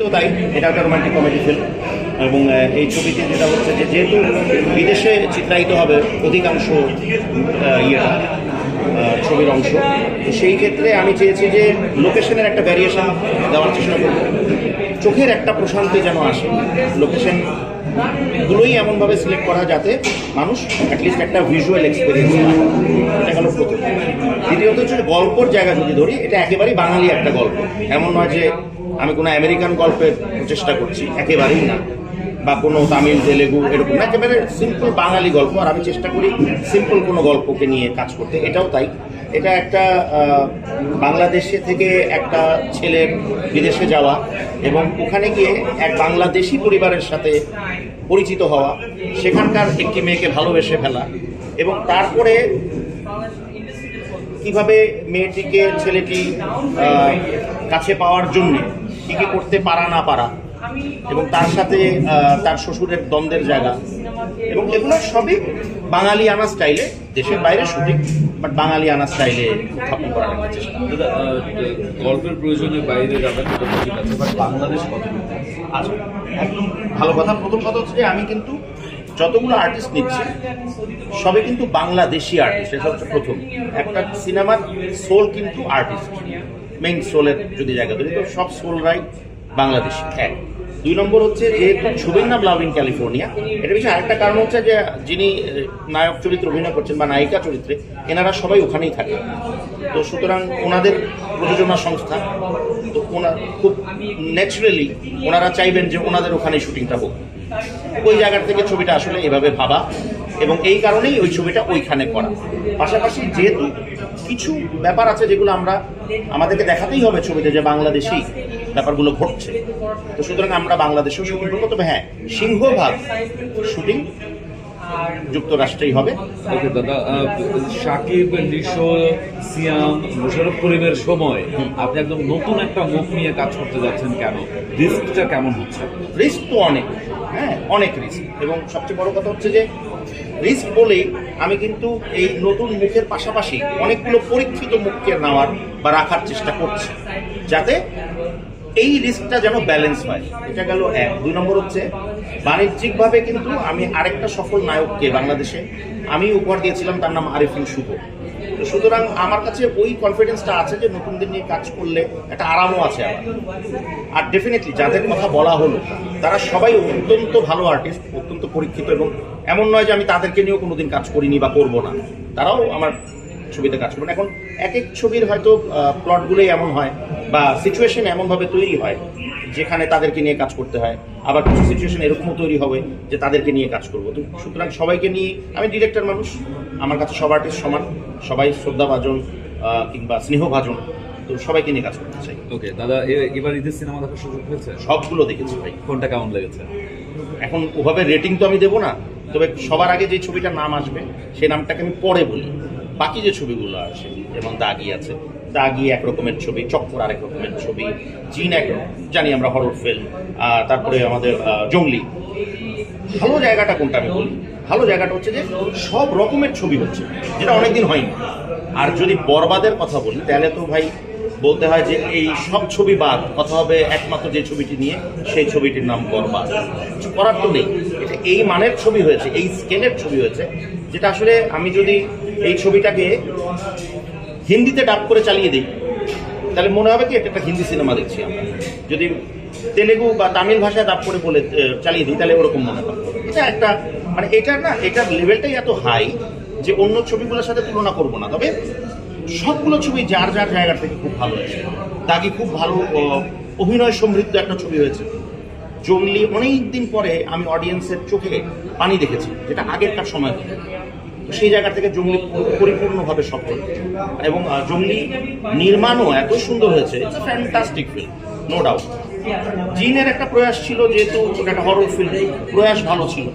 তো তাই, এটা একটা রোমান্টিক কমেডি ফিল্ম এবং এই ছবিতে যেটা হচ্ছে যে, যেহেতু বিদেশে চিত্রায়িত হবে অধিকাংশ ইয়েটা ছবির অংশ সেই ক্ষেত্রে আমি চেয়েছি যে লোকেশনের একটা ভ্যারিয়েশন দেওয়ার চেষ্টা করব। চোখের একটা প্রশান্তি যেন আসে লোকেশন গুলোই এমনভাবে সিলেক্ট করা যাতে মানুষ অ্যাটলিস্ট একটা ভিজুয়াল এক্সপিরিয়েন্স এটা গেল প্রথম। দ্বিতীয়ত হচ্ছে গল্পর জায়গা যদি ধরি, এটা একেবারেই বাঙালি একটা গল্প। এমন নয় যে আমি কোনো আমেরিকান গল্পের চেষ্টা করছি, একেবারেই না। বা কোনো তামিল, তেলেগু এরকম না, একেবারে সিম্পল বাঙালি গল্প, আর আমি চেষ্টা করি সিম্পল কোনো গল্পকে নিয়ে কাজ করতে। এটাও তাই। এটা একটা বাংলাদেশে থেকে একটা ছেলের বিদেশে যাওয়া এবং ওখানে গিয়ে এক বাংলাদেশি পরিবারের সাথে পরিচিত হওয়া, সেখানকার একটি মেয়েকে ভালোবেসে ফেলা এবং তারপরে কীভাবে মেয়েটিকে ছেলেটি কাছে পাওয়ার জন্য কী কী করতে পারা না পারা। এবং তার সাথে তার শ্বশুরের দ্বন্দ্বের জায়গা। এবং এগুলো সবই বাঙালি আনা স্টাইলে, দেশের বাইরে শুটিং বাট বাঙালি আনা স্টাইলে উত্থাপন দাদা গল্পের প্রয়োজনে বাইরে বাট বাংলাদেশ আচ্ছা একদম ভালো কথা। প্রথম কথা হচ্ছে যে, আমি কিন্তু যতগুলো আর্টিস্ট নিচ্ছি, সবে কিন্তু বাংলাদেশি আর্টিস্ট এটা হচ্ছে প্রথম। একটা সিনেমার সোল কিন্তু আর্টিস্ট মেইন সোলের যদি জায়গা ধরি, তো সব সোলরাই বাংলাদেশ এক। দুই নম্বর হচ্ছে যেহেতু ছবির নাম লাভ ইন ক্যালিফোর্নিয়া এটা বিষয়ে আরেকটা কারণ হচ্ছে যে যিনি নায়ক চরিত্রে অভিনয় করছেন বা নায়িকা চরিত্রে, এনারা সবাই ওখানেই থাকে। তো সুতরাং ওনাদের প্রযোজনা সংস্থা, তো ওনার খুব ন্যাচারালি ওনারা চাইবেন যে ওনাদের ওখানে শুটিংটা হোক। ওই জায়গার থেকে ছবিটা আসলে এভাবে ভাবা। এবং এই কারণেই ওই ছবিটা ওইখানে করা। পাশাপাশি যেহেতু কিছু ব্যাপার আছে যেগুলো আমরা আমাদেরকে দেখাতেই হবে ছবিতে যে বাংলাদেশেই ব্যাপারগুলো ঘটছে। তো সুতরাং আমরা বাংলাদেশেও শুটিং করব। তবে হ্যাঁ সিংহভাগ শুটিং যুক্তরাষ্ট্রেই হবে। ওকে দাদা সাকিব নিশো সিয়াম মুশারফ করিমের সময় আপনি একদম নতুন একটা মুখ নিয়ে কাজ করতে যাচ্ছেন কেন? রিস্কটা কেমন হচ্ছে? রিস্ক তো অনেক। হ্যাঁ অনেক রিস্ক। এবং সবচেয়ে বড় কথা হচ্ছে যে রিস্ক বলে আমি কিন্তু এই নতুন মুখের পাশাপাশি অনেকগুলো পরীক্ষিত মুখকে নেওয়ার বা রাখার চেষ্টা করছি। যাতে এই রিস্কটা যেন ব্যালেন্স হয়। এটা গেল এক। দুই নম্বর হচ্ছে, বাণিজ্যিকভাবে কিন্তু আমি আরেকটা সফল নায়ককে বাংলাদেশে আমি উপহার দিয়েছিলাম, তার নাম আরিফিন শুভ। তো সুতরাং আমার কাছে ওই কনফিডেন্সটা আছে যে নতুনদের নিয়ে কাজ করলে একটা আরামও আছে আর ডেফিনেটলি যাদের কথা বলা হলো, তারা সবাই অত্যন্ত ভালো আর্টিস্ট অত্যন্ত পরীক্ষিত এবং এমন নয় যে আমি তাদেরকে নিয়েও কোনোদিন কাজ করিনি বা করব না। তারাও আমার ছবিতে কাজ করবেন। এখন এক এক ছবির হয়তো প্লটগুলোই এমন হয় বা সিচুয়েশন এমনভাবে তৈরি হয়, যেখানে তাদেরকে নিয়ে কাজ করতে হয়। আবার কিছু সিচুয়েশন এরকমও তৈরি হবে যে তাদেরকে নিয়ে কাজ করব। তো সুতরাং সবাইকে নিয়ে, আমি ডিরেক্টর মানুষ, আমার কাছে সব আর্টিস্ট সমান। সবাই শ্রদ্ধাভাজন কিংবা স্নেহভাজন তো সবাইকে নিয়ে কাজ করতে চাই। ওকে দাদা এবার ঈদের সিনেমা দেখার সুযোগ হয়েছে? সবগুলো দেখেছি ভাই। কোনটা কেমন লেগেছে? এখন ওভাবে রেটিং তো আমি দেবো না তবে সবার আগে যে ছবিটার নাম আসবে সেই নামটাকে আমি পরে বলি। বাকি যে ছবিগুলো আছে যেমন দাগি আছে দাগি এক রকমের ছবি চক্কর আরেক রকমের ছবি জিন এক জানি আমরা হরর ফিল্ম তারপরে আমাদের জঙ্গলি ভালো জায়গাটা কোনটা আমি বলি? ভালো জায়গাটা হচ্ছে যে সব রকমের ছবি হচ্ছে, যেটা অনেকদিন হয়নি। আর যদি বরবাদের কথা বলি, তাহলে তো ভাই বলতে হয় যে এই সব ছবি বাদ, কথা হবে একমাত্র যে ছবিটি নিয়ে, সেই ছবিটির নাম বরবাদ। কিছু করার তো নেই। এটা এই মানের ছবি হয়েছে, এই স্কেলের ছবি হয়েছে, যেটা আসলে আমি যদি এই ছবিটাকে হিন্দিতে ডাব করে চালিয়ে দিই, তাহলে মনে হবে কি, এটা একটা হিন্দি সিনেমা দেখছি আমরা। যদি তেলেগু বা তামিল ভাষায় ডাব করে বলে চালিয়ে দিই, তাহলে ওরকম মনে হবে এটা একটা মানে এটার না, এটার লেভেলটাই এত হাই যে অন্য ছবিগুলোর সাথে তুলনা করব না। তবে সবগুলো ছবি যার যার জায়গা থেকে খুব ভালো হয়েছে। দাগি খুব ভালো অভিনয় সমৃদ্ধ একটা ছবি হয়েছে। জঙ্গলি অনেক দিন পরে আমি অডিয়েন্সের চোখে পানি দেখেছি, যেটা আগেরকার সময় সেই জায়গা থেকে জঙ্গলি পুরো- পরিপূর্ণভাবে সফল। এবং জঙ্গলি নির্মাণও এত সুন্দর হয়েছে ফ্যান্টাস্টিক ফিল্ম নো ডাউট জিনের একটা প্রয়াস ছিল যেহেতু ওটা একটা হরর ফিল্ম প্রয়াস ভালো ছিল।